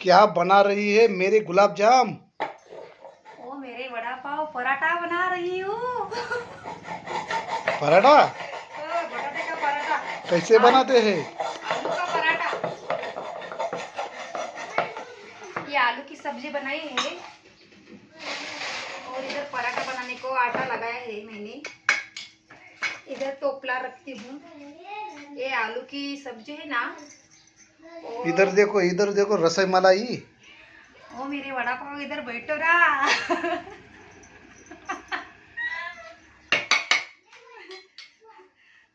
क्या बना रही है मेरे गुलाब जाम? ओ मेरे वड़ा पाव पराठा बना रही हूँ। पराठा? का कैसे बनाते हैं? आलू ये आलू की सब्ज़ी बनाई है। और इधर पराठा बनाने को आटा लगाया है मैंने। इधर टोपला रखती हूँ। ये आलू की सब्ज़ी है ना। इधर देखो इधर देखो रसोई मलाई ओ मेरे वड़ा पाव इधर बैठो ना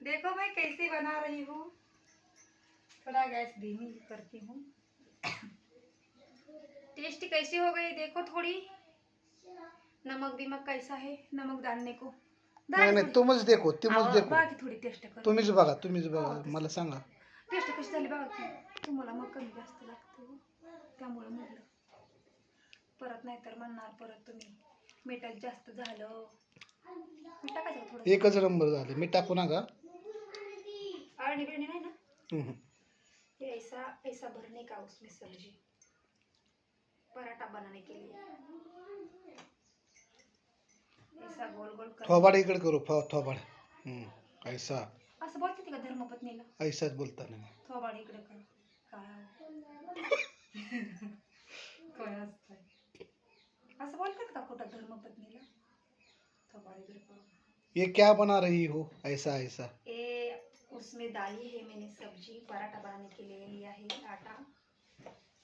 देखो मैं कैसे बना रही हूँ। थोड़ा गैस धीमी करती हूँ। टेस्ट कैसी हो गई देखो थोड़ी। नमक बिमक कैसा है नमक डालने को। नाही नाही. तुम्हीच देखो तुम्हीच देखो। बाकी थोडी टेस्ट कर। तुम्हीच बघा तुम्हीच बघा मला सांगा। टेस्ट कशी झाली बघा की? तुम्हाला मग कमी जास्त लागतं हो. त्यामुळे म्हटलं. परत नाही तर म्हणणार परत तुम्ही. मिठात जास्त झालं. मीठ टाकायचं का थोडं एकच नंबर झाले. मी टाकू नका. आळणी बिळणी नाही ना? हम्म. ये ऐसा ऐसा भरने का उसमें सब्जी? पराठा बनाने के लिए. ऐसा गोल गोल कर. थोबाड इकडे करू. फो थोबाड. हम्म. ऐसा. असं बोलते ती का धर्मपत्नीला? ऐसाच बोलता नाही थोबाड इकडे कर. ये क्या बना रही हो? ऐसा ऐसा। ये उसमें डाली है मैंने सब्ज़ी पराठा बनाने के लिए लिया है आटा।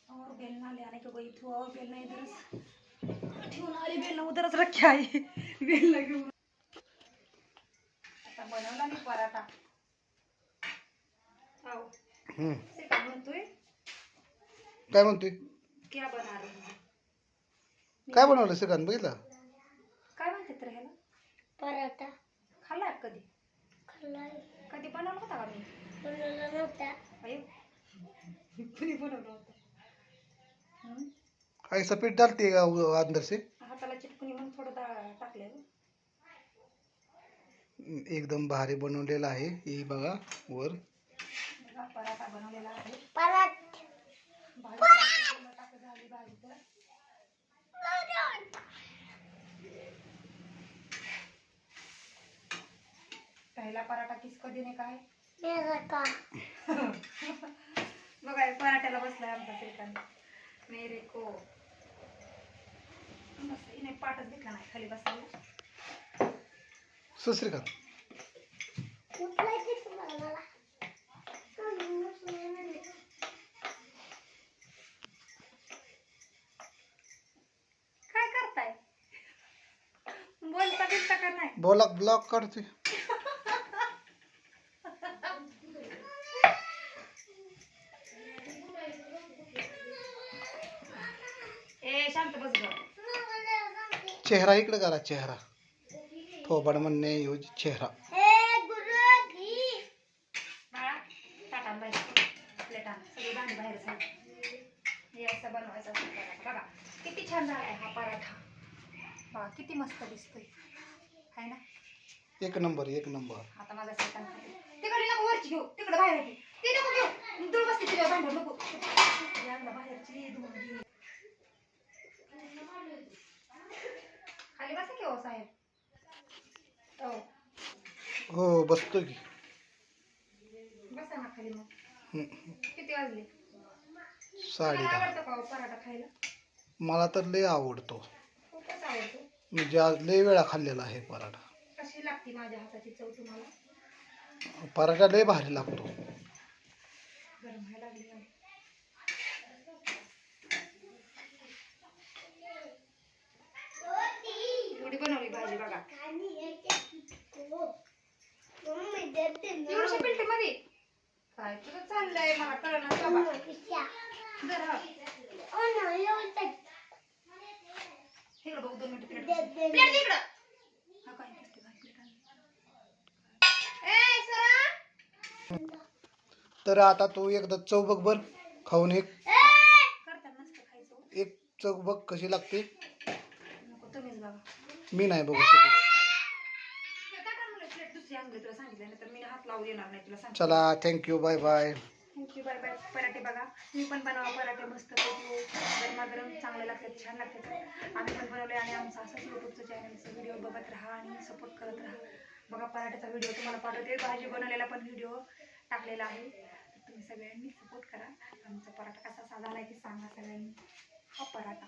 और बेलना ले आने को गई थी और बेलना इधर आली बेलना उधरच रखे आहे बेलना घेऊन आता बनवला मी पराठा? आओ। हम्म. से काय म्हणतोय काय म्हणतोय क्या बना रही है? काय बनवलं श्रीकांत बघितलं? काय म्हणते तर ह्याला? पराठा. खाल्ला का कधी? खाल्लाय. कधी बनवला होता का मी बनवला नव्हता. अयो कुणी बनवला होता? हं? ऐसा पीठ डालते का उ- अंदर से हाताला चिटकुनी म्हणून थोडं दा टाकलंय गं. एकदम भारी बनवलेला आहे. हे बघा वर. बघा, पराठा बनवलेला आहे. पराठ. भाजी झाली भाजी तर पहिला पराठा किसको देणे काय? मेरा का बघा हे पराठ्याला बसलाय आमचा श्रीकांत. मेरे को हिने पाठच घेतला नाही खाली बसायला सो श्रीकांत. उठलाय की तुम्हाला? मला काय करताय? बोलता बिलता का नाही? बोला ब्लॉक काढते चेहरा इकडे करा चेहरा। थोबाड म्हणणे ऐवजी चेहरा। बघा किती छान झालाय हा पराठा. बघा किती मस्त दिसतोय. आहे ना? एक नंबर एक नंबर. आता माझा सेकंड तिकडे नको वरची घेऊ तिकडे बाहेर घे नको घेऊ. दूर बसते तुझ्या भांडण नको. बाहेरची खाली बसा की हो साहेब. हो. हो बसतो की. बसा ना खाली मग. हम्म. किती वाजले? साडे तुम्हाला दहा. आवडतं का हो पराठा खायला? मला तर लय आवडतो. खूपच आवडतो. म्हणजे आज लय वेळा खाल्लेला आहे पराठा. कशी लागते माझ्या हाताची चव तुम्हाला? पराठा लय भारी लागतो. भाजी बघा. एवढ्याशा पिलटीमध्ये काय तुझं चाललंय मला जर हा. इकडं बघ दोन मिनिटं प्लेट इकडं. हा काय तर आता तू एकदा चव बघ बर. खाऊन एक. खायचं. हो. एक चव बघ कशी लागते. मी नाही बघू शकत. त्या ताटात मला दुसरी आणली तुला सांगितलं नाही तर मी हात लावू नाही तुला सांग चला thank you bye bye thank you bye bye पराठे बघा. तुम्ही पण बनवा पराठे मस्त पैकी. गरमागरम चांगले लागतात छान लागतात. आम्ही पण बनवले आणि आमचं असंच यूट्यूबचं चॅनलचं व्हिडिओ बघत राहा आणि सपोर्ट करत राहा. बघा पराठ्याचा व्हिडिओ तुम्हाला पाठवते. भाजी बनवलेला पण व्हिडिओ टाकलेला आहे. तर तुम्ही सगळ्यांनी सपोर्ट करा. आमचा पराठा कसा झाला की सांगा सगळ्यांनी. हा पराठा.